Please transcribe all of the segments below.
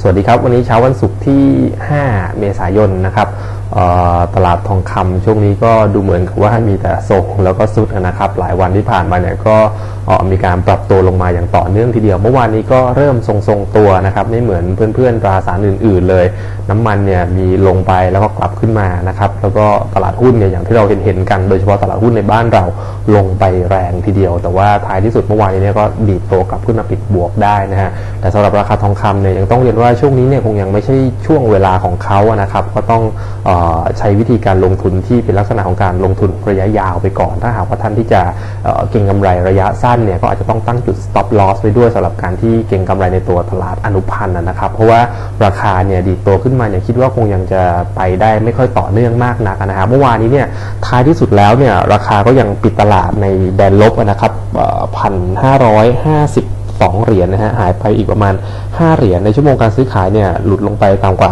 สวัสดีครับ วันนี้เช้าวันศุกร์ที่ 5 เมษายนนะครับ ตลาดทองคำช่วงนี้ก็ดูเหมือนกับว่ามีแต่ทรงแล้วก็สุดนะครับ หลายวันที่ผ่านมาเนี่ยก็มีการปรับตัวลงมาอย่างต่อเนื่องทีเดียว เมื่อวานนี้ก็เริ่มทรงๆตัวนะครับ ไม่เหมือนเพื่อนๆตราสารอื่น ๆ เลย น้ำมันเนี่ยมีลงไปแล้วก็กลับขึ้นมานะครับแล้วก็ตลาดหุ้นเนี่ยอย่างที่เราเห็นๆกันโดยเฉพาะตลาดหุ้นในบ้านเราลงไปแรงทีเดียว แต่ว่าท้ายที่สุดเมื่อวานนี้เนี่ยก็ดีดตัวกลับขึ้นมาปิดบวกได้นะฮะแต่สำหรับราคาทองคำเนี่ยยังต้องเรียนว่าช่วงนี้เนี่ยคงยังไม่ใช่ช่วงเวลาของเขานะครับก็ต้องเออใช้วิธีการลงทุนที่เป็นลักษณะของการลงทุนระยะยาวไปก่อน ถ้าหากว่าท่านที่จะเอ่อเก็งกำไรระยะสั้นเนี่ยก็อาจจะต้องตั้งจุด stop loss ไว้ด้วยสำหรับการที่เก็งกำไรในตัวตลาดอนุพันธ์นะครับเพราะว่าราคาเนี่ยดีดตัวขึ้นมาเนี่ยคิดว่าคงยังจะไปได้ไม่ค่อยต่อเนื่องมากนักนะครับเมื่อวานนี้เนี่ยท้ายที่สุดแล้วเนี่ยราคาก็ยังปิดตลาดในแดนลบนะครับพันห้าร้อยห้าสิบ สองเหรียญนะฮะหายไปอีกประมาณ 5 เหรียญในชั่วโมงการซื้อขายเนี่ยหลุดลงไปต่ำกว่า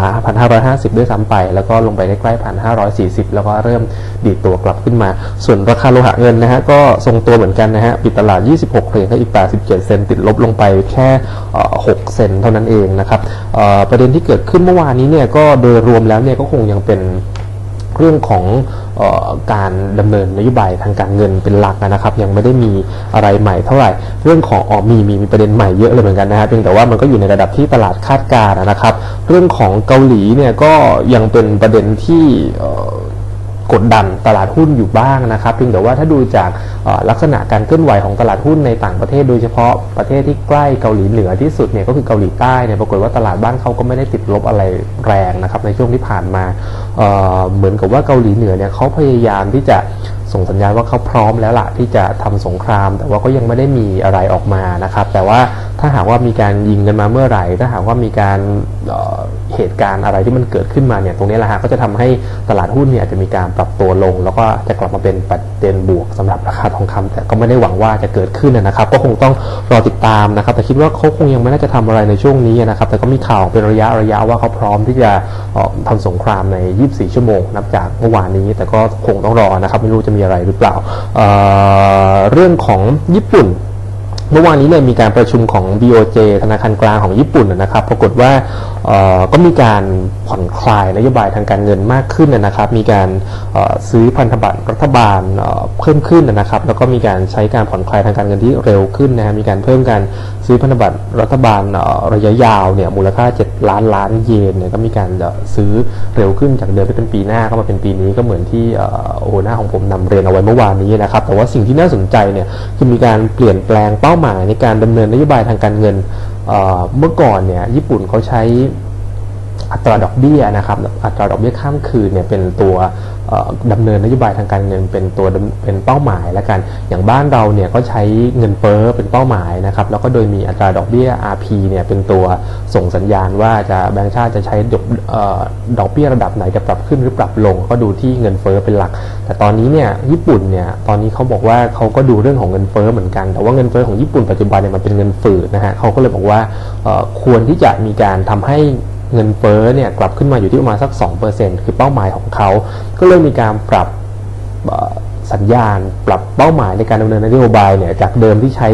1,550 ด้วยซ้ำไป แล้วก็ลงไปใกล้ๆ1,540 แล้วก็เริ่มดีดตัวกลับขึ้นมา ส่วนราคาโลหะเงินนะฮะก็ทรงตัวเหมือนกันนะฮะปิดตลาด 26 เหรียญก็อีก 87 เซนติดลบลงไปแค่ 6 เซนเท่านั้นเองนะครับประเด็นที่เกิดขึ้นเมื่อวานนี้เนี่ยก็โดยรวมแล้วเนี่ยก็คงยังเป็นเรื่องของ การดำเนินนโยบายทางการเงินเป็นหลักนะครับ ยังไม่ได้มีอะไรใหม่เท่าไหร่ เรื่องของอ๋อมีมีมีประเด็นใหม่เยอะเลยเหมือนกันนะฮะเพียงแต่ว่ามันก็อยู่ในระดับที่ตลาดคาดการณ์นะครับ เรื่องของเกาหลีเนี่ยก็ยังเป็นประเด็นที่กดดันตลาดหุ้นอยู่บ้างนะครับเพียงแต่ว่าถ้าดูจาก ลักษณะการเคลื่อนไหวของตลาดหุ้นในต่างประเทศ โดยเฉพาะประเทศที่ใกล้เกาหลีเหนือที่สุดเนี่ยก็คือเกาหลีใต้เนี่ยปรากฏว่าตลาดบ้านเขาก็ไม่ได้ติดลบอะไรแรงนะครับในช่วงที่ผ่านมาเเหมือนกับว่าเกาหลีเหนือเนี่ยเขาพยายามที่จะ ส่งสัญญาณว่าเขาพร้อมแล้วล่ะที่จะทำสงคราม แต่ว่าก็ยังไม่ได้มีอะไรออกมานะครับ แต่ว่าถ้าหากว่ามีการยิงกันมาเมื่อไหร่ ถ้าหากว่ามีการเเหตุการณ์อะไรที่มันเกิดขึ้นมาเนี่ยตรงนี้แหละฮะก็จะทำให้ตลาดหุ้นเนี่ยจะมีการปรับตัวลง แล้วก็จะกลับมาเป็นปัจเจนบวกสำหรับราคาทองคำแต่ก็ไม่ได้หวังว่าจะเกิดขึ้นนะครับ ก็คงต้องรอติดตามนะครับ แต่คิดว่าเขาคงยังไม่น่าจะทำอะไรในช่วงนี้นะครับ แต่ก็มีข่าวเป็นระยะระยะว่าเขาพร้อมที่จะเอ่อทำสงครามใน 24 ชั่วโมงนับจากเมื่อวานนี้ แต่ก็คงต้องรอนะครับไม่รู้จะมีอะไรหรือเปล่าเเรื่องของญี่ปุ่นเมื่อวานนี้เนี่ยมีการประชุมของ BOJ ธนาคารกลางของญี่ปุ่นนะครับ ปรากฏว่า ก็มีการผ่อนคลายนโยบายทางการเงินมากขึ้นนะครับ มีการซื้อพันธบัตรรัฐบาลเพิ่มขึ้นนะครับ แล้วก็มีการใช้การผ่อนคลายทางการเงินที่เร็วขึ้นนะฮะมีการเพิ่มการซื้อพันธบัตรรัฐบาลระยะยาวเนี่ยมูลค่า 7 ล้านล้านเยนเนี่ยก็มีการซื้อเร็วขึ้นจากเดิมที่เป็นปีหน้าก็มาเป็นปีนี้ก็เหมือนที่เอ่อหัวหน้าของผมนำเรียนเอาไว้เมื่อวานนี้นะครับแต่ว่าสิ่งที่น่าสนใจเนี่ยคือมีการเปลี่ยนแปลงเป้าหมายในการดำเนินนโยบายทางการเงิน เมื่อก่อนเนี่ยญี่ปุ่นเขาใช้อัตราดอกเบี้ยนะครับอัตราดอกเบี้ยข้ามคืนเนี่ยเป็นตัว ดำเนินนโยบายทางการเงินเป็นตัวเป็นเป้าหมายแล้วกัน อย่างบ้านเราเนี่ยก็ใช้เงินเฟ้อเป็นเป้าหมายนะครับแล้วก็โดยมีอัตราดอกเบี้ย RP เนี่ยเป็นตัวส่งสัญญาณว่าจะแบงก์ชาติจะใช้ดอกเอ่อดอกเบี้ยระดับไหนจะปรับขึ้นหรือปรับลง ก็ดูที่เงินเฟ้อเป็นหลัก แต่ตอนนี้เนี่ยญี่ปุ่นเนี่ยตอนนี้เขาบอกว่าเขาก็ดูเรื่องของเงินเฟ้อเหมือนกัน แต่ว่าเงินเฟ้อของญี่ปุ่นปัจจุบันเนี่ยมันเป็นเงินฝืดนะฮะเขาก็เลยบอกว่าควรที่จะมีการทำให้ เงินเฟ้อเนี่ยกลับขึ้นมาอยู่ที่ประมาณสัก 2%คือเป้าหมายของเขา ก็เลยมีการปรับสัญญาณ ปรับเป้าหมายในการดำเนินนโยบายเนี่ยจากเดิมที่ใช้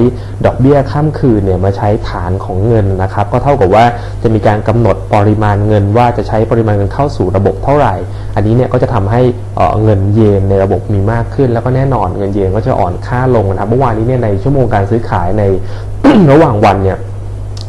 ดอกเบี้ยข้ามคืนเนี่ยมาใช้ฐานของเงินนะครับ ก็เท่ากับว่าจะมีการกำหนดปริมาณเงินว่าจะใช้ปริมาณเงินเข้าสู่ระบบเท่าไหร่ อันนี้เนี่ยก็จะทำให้เออเงินเยนในระบบมีมากขึ้น แล้วก็แน่นอนเงินเยนก็จะอ่อนค่าลงนะครับเมื่อวานนี้เนี่ยในชั่วโมงการซื้อขายในระหว่างวันเนี่ย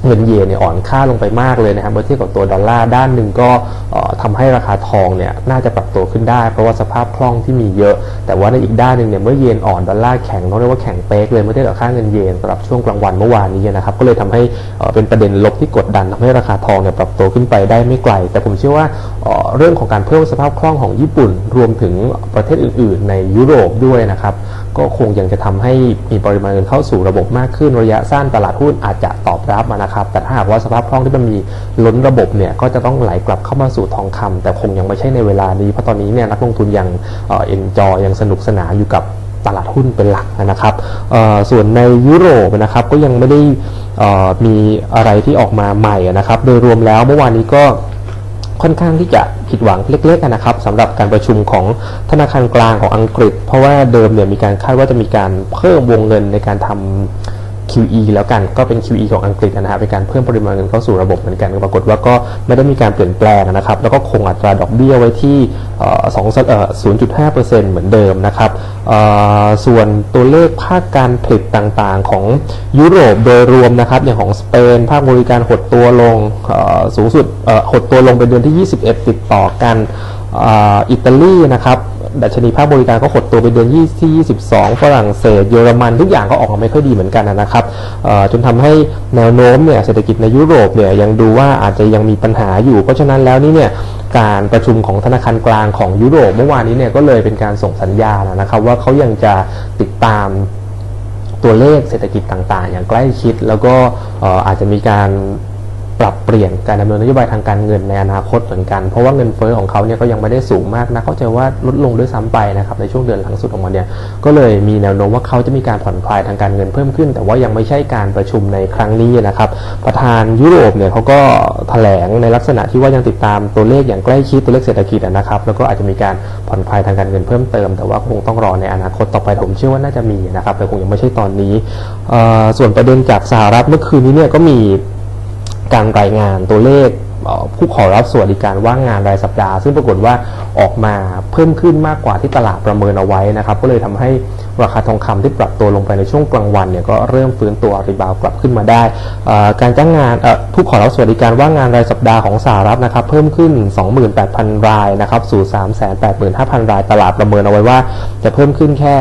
เงินเยนเนี่ยอ่อนค่าลงไปมากเลยนะครับเมื่อเทียบกับตัวดอลลาร์ด้านหนึ่งก็เอ่อทำให้ราคาทองเนี่ยน่าจะปรับตัวขึ้นได้ เพราะว่าสภาพคล่องที่มีเยอะ แต่ว่าในอีกด้านหนึ่งเนี่ยเมื่อเยนอ่อนดอลลาร์แข็งต้องเรียกว่าแข็งเป๊กเลยเมื่อเทียบกับค่าเงินเยนสำหรับช่วงกลางวันเมื่อวานนี้นะครับก็เลยทำให้เป็นประเด็นลบที่กดดันทำให้ราคาทองเนี่ยปรับตัวขึ้นไปได้ไม่ไกล แต่ผมเชื่อว่าเรื่องของการเพิ่มสภาพคล่องของญี่ปุ่น รวมถึงประเทศอื่น ๆ ในยุโรปด้วยนะครับ ก็คงยังจะทำให้มีปริมาณเงินเข้าสู่ระบบมากขึ้นระยะสั้นตลาดหุ้นอาจจะตอบรับมานะครับ แต่ถ้าหากว่าสภาพคล่องที่มันมีล้นระบบเนี่ยก็จะต้องไหลกลับเข้ามาสู่ทองคำแต่คงยังไม่ใช่ในเวลานี้เพราะตอนนี้เนี่ยนักลงทุนยังเอ็นจอยังสนุกสนานอยู่กับตลาดหุ้นเป็นหลักนะครับส่วนในยุโรปนะครับก็ยังไม่ได้มีอะไรที่ออกมาใหม่นะครับ โดยรวมแล้วเมื่อวานนี้ก็ ค่อนข้างที่จะผิดหวังเล็กๆนะครับสำหรับการประชุมของธนาคารกลางของอังกฤษ เพราะว่าเดิมเนี่ยมีการคาดว่าจะมีการเพิ่มวงเงินในการทำ QE แล้วกันก็เป็น QE ของอังกฤษนะครับเป็นการเพิ่มปริมาณเงินเข้าสู่ระบบเหมือนกันปรากฏว่าก็ไม่ได้มีการเปลี่ยนแปลงนะครับ แล้วก็คงอัตราดอกเบี้ยไว้ที่สอง0.5%เหมือนเดิมนะครับส่วนตัวเลขภาคการผลิตต่างๆ ของยุโรปโดยรวมนะครับ อย่างของสเปน ภาคบริการหดตัวลงสูงสุดหดตัวลงเป็นเดือนที่ 21 ติดต่อกันอิตาลีนะครับ ดัชนีภาคบริการก็หดตัวไปเดือนที่22 ฝรั่งเศส เยอรมันทุกอย่างก็ออกมาไม่ค่อยดีเหมือนกันนะครับจนทำให้แนวโน้มเนี่ยเศรษฐกิจในยุโรปเนี่ยยังดูว่าอาจจะยังมีปัญหาอยู่ เพราะฉะนั้นแล้วนี่เนี่ยการประชุมของธนาคารกลางของยุโรปเมื่อวานนี้เนี่ยก็เลยเป็นการส่งสัญญาณนะครับว่าเขายังจะติดตามตัวเลขเศรษฐกิจต่างๆ อย่างใกล้ชิด แล้วก็อาจจะมีการ ปรับเปลี่ยนการดำเนินนโยบายทางการเงินในอนาคตเหมือนกัน เพราะว่าเงินเฟ้อของเขาเนี่ยก็ยังไม่ได้สูงมากนะเขาจะว่าลดลงด้วยซ้ำไปนะครับในช่วงเดือนหลังสุดของมันเนี่ยก็เลยมีแนวโน้มว่าเขาจะมีการผ่อนคลายทางการเงินเพิ่มขึ้น แต่ว่ายังไม่ใช่การประชุมในครั้งนี้นะครับ ประธานยุโรปเนี่ยเขาก็แถลงในลักษณะที่ว่ายังติดตามตัวเลขอย่างใกล้ชิดตัวเลขเศรษฐกิจนะครับ แล้วก็อาจจะมีการผ่อนคลายทางการเงินเพิ่มเติม แต่ว่าคงต้องรอในอนาคตต่อไปผมเชื่อว่าน่าจะมีนะครับแต่คงยังไม่ใช่ตอนนี้ส่วนประเด็นจากสหรัฐเมื่อคืนนี้เนี่ยก็มี การรายงานตัวเลข ผู้ขอรับสวัสดิการว่างงานรายสัปดาห์ ซึ่งปรากฏว่าออกมาเพิ่มขึ้นมากกว่าที่ตลาดประเมินเอาไว้นะครับ ก็เลยทำให้ราคาทองคำที่ปรับตัวลงไปในช่วงกลางวันเนี่ยก็เริ่มฟื้นตัวรีบาวกลับขึ้นมาได้ การจ้างงานผู้ขอรับสวัสดิการว่างงานรายสัปดาห์ของสหรัฐนะครับ เพิ่มขึ้น 28,000 รายนะครับสู่ 385,000 รายตลาดประเมินเอาไว้ว่า จะเพิ่มขึ้นแค่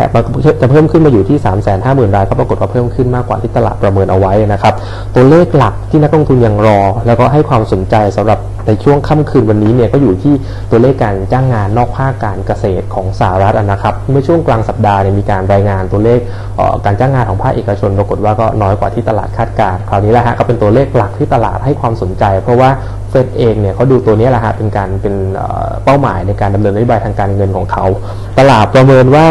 จะเพิ่มขึ้นมาอยู่ที่ 350,000 รายก็ปรากฏว่าเพิ่มขึ้นมากกว่าที่ตลาดประเมินเอาไว้นะครับตัวเลขหลักที่นักลงทุนยังรอ แล้วก็ให้ความสนใจสำหรับในช่วงค่ำคืนวันนี้เนี่ยก็อยู่ที่ตัวเลขการจ้างงานนอกภาคการเกษตรของสหรัฐนะครับเมื่อช่วงกลางสัปดาห์เนี่ยมีการรายงานตัวเลขการจ้างงานของภาคเอกชนปรากฏว่าก็น้อยกว่าที่ตลาดคาดการณ์คราวนี้แหละฮะก็เป็นตัวเลขหลักที่ตลาดให้ความสนใจ เพราะว่าเฟดเองเนี่ยเขาดูตัวนี้แหละฮะเป็นการเป็นเป้าหมายในการดำเนินนโยบายทางการเงินของเขา ตลาดประเมินว่า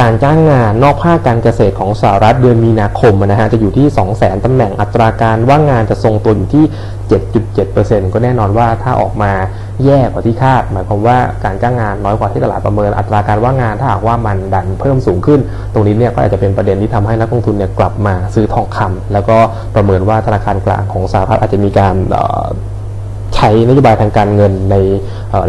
การจ้างงานนอกภาคการเกษตรของสหรัฐเดือนมีนาคมนะฮะจะอยู่ที่ 2 0 0 0 0 0ตำแหน่งอัตราการว่างงานจะทรงตัวอยู่ที่ 7.7%ก็แน่นอนว่าถ้าออกมาแย่กว่าที่คาด หมายความว่าการจ้างงานน้อยกว่าที่ตลาดประเมินอัตราการว่างงานถ้าหากว่ามันดันเพิ่มสูงขึ้น ตรงนี้เนี่ยก็อาจจะเป็นประเด็นที่ทำให้นักลงทุนเนี่ยกลับมาซื้อทองคำแล้วก็ประเมินว่าธนาคารกลางของสหรัฐอาจจะมีการใช้นโยบายทางการเงินใน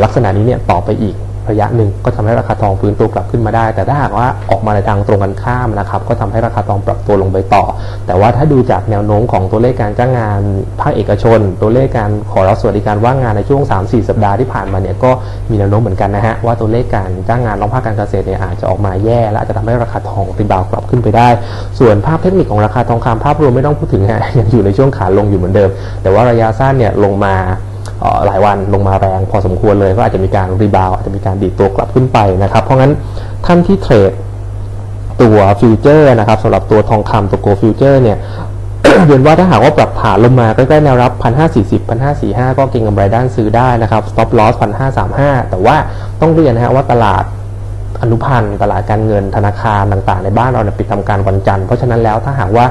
ลักษณะนี้เนี่ยต่อไปอีก ระยะหนึ่งก็ทำให้ราคาทองฟื้นตัวกลับขึ้นมาได้ แต่ถ้าหากว่าออกมาในทางตรงกันข้ามนะครับ ก็ทำให้ราคาทองปรับตัวลงไปต่อ แต่ว่าถ้าดูจากแนวโน้มของตัวเลขการจ้างงานภาคเอกชน ตัวเลขการขอรับสวัสดิการว่างงานในช่วง 3-4 สัปดาห์ที่ผ่านมาเนี่ยก็มีแนวโน้มเหมือนกันนะฮะว่าตัวเลขการจ้างงานนอกภาคการเกษตรเนี่ยอาจจะออกมาแย่และอาจจะทำให้ราคาทองรีบาวกลับขึ้นไปได้ ส่วนภาพเทคนิคของราคาทองคำภาพรวมไม่ต้องพูดถึงฮะยังอยู่ในช่วงขาลงอยู่เหมือนเดิม แต่ว่าระยะสั้นเนี่ยลงมา หลายวันลงมาแรงพอสมควรเลยก็อาจจะมีการรีบาวอาจจะมีการดีดตัวกลับขึ้นไปนะครับ เพราะงั้นท่านที่เทรดตัวฟิวเจอร์นะครับสำหรับตัวทองคำตัวโกลฟิวเจอร์เนี่ยเรียนว่าถ้าหากว่าปรับฐานลงมาใกล้ๆแนวรับ 1,540 1,545 ก็เก็งกำไรด้านซื้อได้นะครับ stop loss 1,535 แต่ว่าต้องเรียนนะฮะว่าตลาดอนุพันธ์ตลาดการเงินธนาคารต่างๆ ในบ้านเราเนี่ยปิดทำการวันจันทร์เพราะฉะนั้นแล้วถ้าหากว่า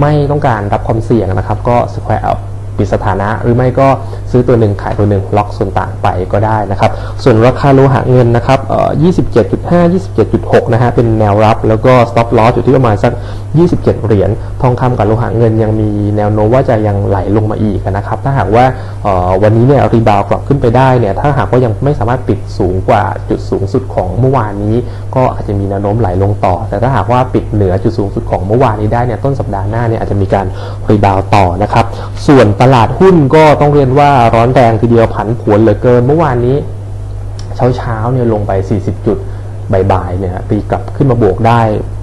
ไม่ต้องการรับความเสี่ยงนะครับก็ square up ปิดสถานะหรือไม่ก็ซื้อตัวหนึ่งขายตัวหนึ่งล็อกส่วนต่างไปก็ได้นะครับ ส่วนราคาโลหะเงินนะครับเอ่อ27.5 27.6 นะฮะเป็นแนวรับแล้วก็ stop loss อยู่ที่ประมาณสัก 27 เหรียญทองคำกับโลหะเงินยังมีแนวโน้มว่าจะยังไหลลงมาอีกนะครับ ถ้าหากว่าวันนี้เนี่ยรีบาวกลับขึ้นไปได้เนี่ยถ้าหากว่ายังไม่สามารถปิดสูงกว่าจุดสูงสุดของเมื่อวานนี้ ก็อาจจะมีแนวโน้มไหลลงต่อ แต่ถ้าหากว่าปิดเหนือจุดสูงสุดของเมื่อวานนี้ได้เนี่ยต้นสัปดาห์หน้าเนี่ยอาจจะมีการรีบาวต่อนะครับส่วนตลาดหุ้นก็ต้องเรียนว่าร้อนแรงทีเดียวผันผวนเหลือเกิน เมื่อวานนี้ เช้าเช้าเนี่ยลงไป 40 จุดบ่ายๆเนี่ยตีกลับขึ้นมาบวกได้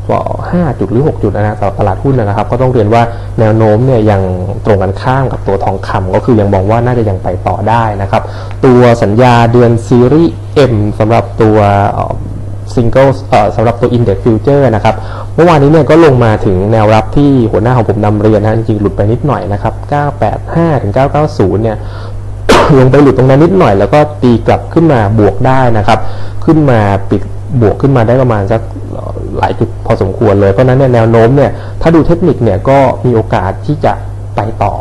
ก็5จุดหรือ 6 จุดนะตลาดหุ้นนะครับ ก็ต้องเรียนว่าแนวโน้มเนี่ยยังตรงกันข้ามกับตัวทองคำก็คือยังมองว่าน่าจะยังไปต่อได้นะครับ ตัวสัญญาเดือนซีรีส์ M สำหรับตัว ซิงเกิลสำหรับตัว Index Future นะครับ เมื่อวานนี้เนี่ยก็ลงมาถึงแนวรับที่หัวหน้าของผมนำเรียนนะจริงๆหลุดไปนิดหน่อยนะครับ 985 ถึง 990 เนี่ยลงไปหลุดตรงนั้นนิดหน่อยแล้วก็ตีกลับขึ้นมาบวกได้นะครับ ขึ้นมาปิดบวกขึ้นมาได้ประมาณสักหลายจุดพอสมควรเลย เพราะนั้นเนี่ยแนวโน้มเนี่ยถ้าดูเทคนิคเนี่ยก็มีโอกาสที่จะไปต่อ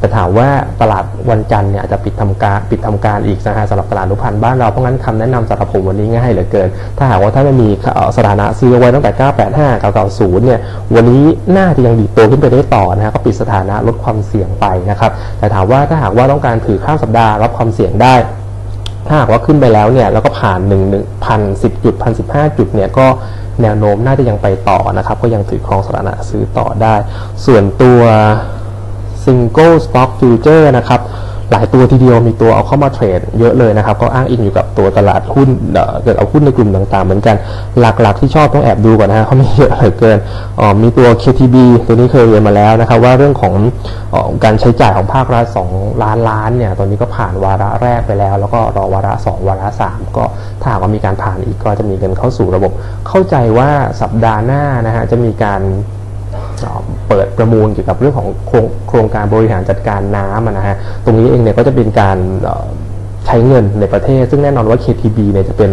แต่ถามว่าตลาดวันจันทร์เนี่ยอาจจะปิดทำการปิดทำการอีกนะฮะสำหรับตลาดนุพันธ์บ้านเราเพราะงั้นคำแนะนำสำหรับผมวันนี้ง่ายเหลือเกิน ถ้าหากว่าถ้าไม่มีสถานะซื้อไว้ตั้งแต่ 985 990 เนี่ยวันนี้น่าจะยังดีดตัวขึ้นไปได้ต่อนะฮะก็ปิดสถานะลดความเสี่ยงไปนะครับแต่ถามว่าถ้าหากว่าต้องการถือข้ามสัปดาห์รับความเสี่ยงได้ถ้าหากว่าขึ้นไปแล้วเนี่ยแล้วก็ผ่าน1 1 0 10จุด1,015 จุดเนี่ยก็แนวโน้มน่าจะยังไปต่อนะครับ ก็ยังถือครองสถานะซื้อต่อได้ ส่วนตัว Single Stock Future นะครับหลายตัวทีเดียวมีตัวเอาเข้ามาเทรดเยอะเลยนะครับ ก็อ้างอิงอยู่กับตัวตลาดหุ้นเอ่อเกิดเอาหุ้นในกลุ่มต่างๆ เหมือนกันหลักๆที่ชอบต้องแอบดูก่อนนะฮะเขาไม่เยอะเหลือเกินอ๋อมีตัว KTB ตัวนี้เคยเรียนมาแล้วนะครับว่าเรื่องของออการใช้จ่ายของภาครัฐ2ล้านล้านเนี่ยตอนนี้ก็ผ่านวาระแรกไปแล้ว แล้วก็รอวาระ 2 วาระ 3 ก็ถ้าหากว่ามีการผ่านอีกก็จะมีเงินเข้าสู่ระบบ เข้าใจว่าสัปดาห์หน้านะฮะจะมีการ เปิดประมูลเกี่ยวกับเรื่องของโครงโครงการบริหารจัดการน้ำนะฮะตรงนี้เองเนี่ยก็จะเป็นการใช้เงินในประเทศ ซึ่งแน่นอนว่า KTB เนี่ยจะเป็น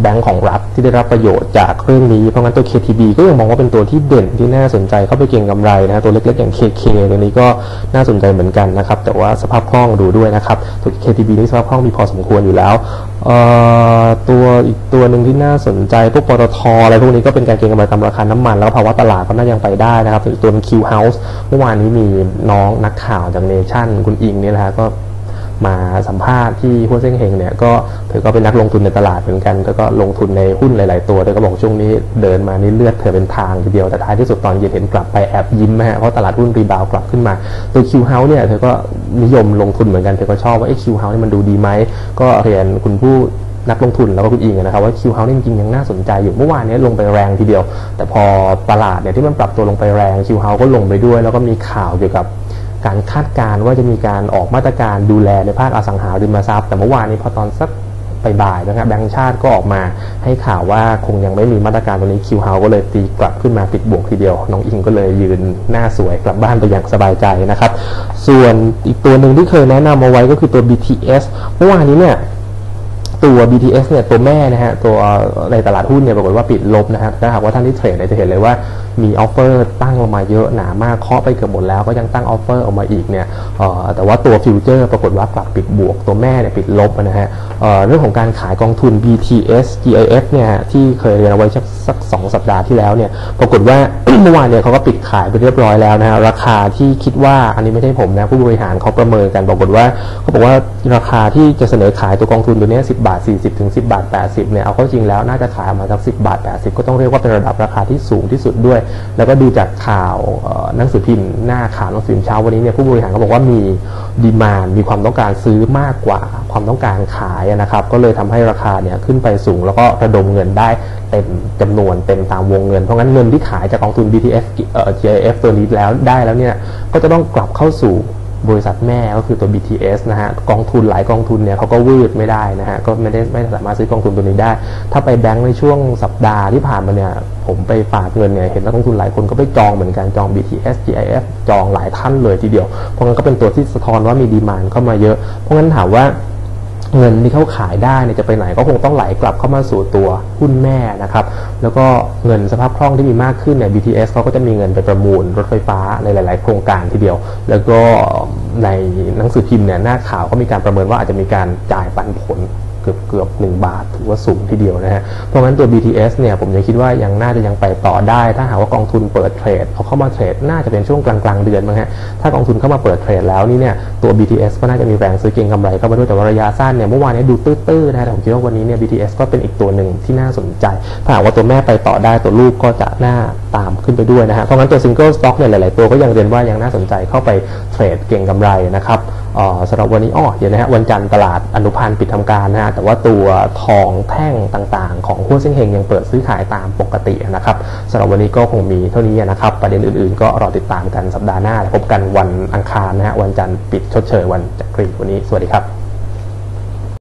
แบงก์ของรัฐที่ได้รับประโยชน์จากเรื่องนี้ เพราะงั้นตัว KTB ก็ยังมองว่าเป็นตัวที่เด่นที่น่าสนใจเข้าไปเก็งกำไรนะฮะตัวเล็กๆ อย่าง KK ตัวนี้ก็น่าสนใจเหมือนกันนะครับ แต่ว่าสภาพคล่องดูด้วยนะครับตัว KTB นี่สภาพคล่องมีพอสมควรอยู่แล้ว ตัวอีกตัวหนึ่งที่น่าสนใจพวกปตทอะไรพวกนี้ก็เป็นการเก็งกำไรตามราคาน้ำมัน แล้วภาวะตลาดก็น่ายังไปได้นะครับอีกตัวคิวเฮาส์เมื่อวานนี้มีน้องนักข่าวจากเนชั่นคุณอิงเนี่ยนะฮะก็ มาสัมภาษณ์ที่หัวเซ้งเฮงเนี่ยก็เธอก็เป็นนักลงทุนในตลาดเหมือนกันเธอก็ลงทุนในหุ้นหลาย ๆ ตัวเธอก็บอกช่วงนี้เดินมานี่เลือดเธอเป็นทางทีเดียวแต่ท้ายที่สุดตอนเย็นเห็นกลับไปแอบยิ้มนะฮะเพราะตลาดหุ้นรีบาวกลับขึ้นมา ตัวคิวเฮาส์เนี่ยเธอก็นิยมลงทุนเหมือนกันเธอก็ชอบว่าไอ้คิวเฮาส์นี่มันดูดีไหมก็เรียนคุณผู้นักลงทุนแล้วก็คุณอิงนะครับว่าคิวเฮาส์นี่จริงๆยังน่าสนใจอยู่เมื่อวานนี้ลงไปแรงทีเดียว แต่พอตลาดเนี่ยที่มันปรับตัวลงไปแรงคิวเฮาส์ก็ลงไปด้วย แล้วก็มีข่าวเกี่ยวกับ การคาดการณ์ว่าจะมีการออกมาตรการดูแลในภาคอสังหาริมทรัพย์ แต่เมื่อวานนี้พอตอนสักบ่ายๆนะครับแบงก์ชาติก็ออกมาให้ข่าวว่าคงยังไม่มีมาตรการตรงนี้คิวเฮาก็เลยตีกลับขึ้นมาปิดบวกทีเดียว น้องอิงก็เลยยืนหน้าสวยกลับบ้านไปอย่างสบายใจนะครับ ส่วนอีกตัวหนึ่งที่เคยแนะนำเอาไว้ก็คือตัว BTS เมื่อวานนี้เนี่ยตัว BTS เนี่ยตัวแม่นะฮะตัวในตลาดหุ้นเนี่ยปรากฏว่าปิดลบนะฮะถ้าหากว่าท่านที่เทรดจะเห็นเลยว่ามีออฟเฟอร์ตั้งลงมาเยอะหนามากเคาะไปเกือบหมดแล้วก็ยังตั้งออฟเฟอร์ออกมาอีกเนี่ยแต่ว่าตัวฟิวเจอร์ปรากฏว่ากลับปิดบวกตัวแม่เนี่ยปิดลบนะฮะเเรื่องของการขายกองทุน BTS GIF เนี่ยฮะที่เคยเรียนเอาไว้สักสักสองสัปดาห์ที่แล้วเนี่ยปรากฏว่าเมื่อวานเนี่ยเขาก็ปิดขายไปเรียบร้อยแล้วนะฮะราคาที่คิดว่าอันนี้ไม่ใช่ผมนะผู้บริหารเขาประเมินกันปรากฏว่าเขาบอกว่าราคาที่จะเสนอขายตัวกองทุนตัวนี้10 บาท 40ถึง10 บาท 80เนี่ยเอาเข้าจริงแล้วน่าจะขายมาสัก10 บาท 80 ก็ต้องเรียกว่าเป็นระดับราคาที่สูงที่สุดด้วยแล้วก็ดูจากข่าวหนังสือพิมพ์หน้าข่าวหนังสือพิมพ์เช้าวันนี้เนี่ยผู้บริหารเขาบอกว่ามีดีมานมีความต้องการซื้อมากกว่าความต้องการขายนะครับ ก็เลยทำให้ราคาเนี่ยขึ้นไปสูง แล้วก็ระดมเงินได้เต็มจำนวนเต็มตามวงเงิน เพราะงั้นเงินที่ขายจากกองทุน BTS เอ่อ GIF ตัวนี้แล้วได้แล้วเนี่ยก็จะต้องกลับเข้าสู่ บริษัทแม่ก็คือตัว BTS นะฮะกองทุนหลายกองทุนเนี่ยเขาก็วืดไม่ได้นะฮะก็ไม่ได้ไม่สามารถซื้อกองทุนตัวนี้ได้ ถ้าไปแบงค์ในช่วงสัปดาห์ที่ผ่านมาเนี่ยผมไปฝากเงินเนี่ยเห็นนักลงทุนหลายคนก็ไปจองเหมือนกันจอง BTS GIF จองหลายท่านเลยทีเดียว เพราะงั้นก็เป็นตัวที่สะท้อนว่ามีดีมานเข้ามาเยอะ เพราะงั้นถามว่า เงินที่เขาขายได้เนี่ยจะไปไหนก็คงต้องไหลกลับเข้ามาสู่ตัวหุ้นแม่นะครับแล้วก็เงินสภาพคล่องที่มีมากขึ้นเนี่ย BTS เขาก็จะมีเงินไปประมูลรถไฟฟ้าในหลาย ๆ โครงการทีเดียว แล้วก็ในหนังสือพิมพ์เนี่ยหน้าข่าวก็มีการประเมินว่าอาจจะมีการจ่ายปันผล เกือบเกือบหนึ่งบาทถือว่าสูงทีเดียวนะฮะเพราะงั้นตัว BTS เนี่ยผมยังคิดว่ายังน่าจะยังไปต่อได้ ถ้าหากว่ากองทุนเปิดเทรดเอาเข้ามาเทรดน่าจะเป็นช่วงกลางๆเดือนมั้งฮะถ้ากองทุนเข้ามาเปิดเทรดแล้วนี่เนี่ยตัว BTS ก็น่าจะมีแรงซื้อเก็งกำไรเข้ามาด้วยแต่ว่าระยะสั้นเนี่ยเมื่อวานนี้ดูตื้อๆนะฮะแต่ผมคิดว่าวันนี้เนี่ย BTS ก็เป็นอีกตัวหนึ่งที่น่าสนใจ ถ้าหากว่าตัวแม่ไปต่อได้ตัวลูกก็จะน่าตามขึ้นไปด้วยนะฮะเพราะงั้นตัว single stock เนี่ยหลายๆตัวก็ยังเรียนว่ายังน่าสนใจเข้าไปเทรดเก็งกำไรนะครับสำหรับวันนี้อ้อเดี๋ยวนะฮะวันจันทร์ตลาดอนุพันธ์ปิดทำการนะฮะแต่ว่าตัวทองแท่งต่างๆ ของหุ้นเส้นเฮงยังเปิดซื้อขายตามปกตินะครับสำหรับวันนี้ก็คงมีเท่านี้นะครับ ประเด็นอื่นๆ ก็รอติดตามกันสัปดาห์หน้า พบกันวันอังคารนะฮะวันจันทร์ปิดชดเชยวันจักรีวันนี้สวัสดีครับ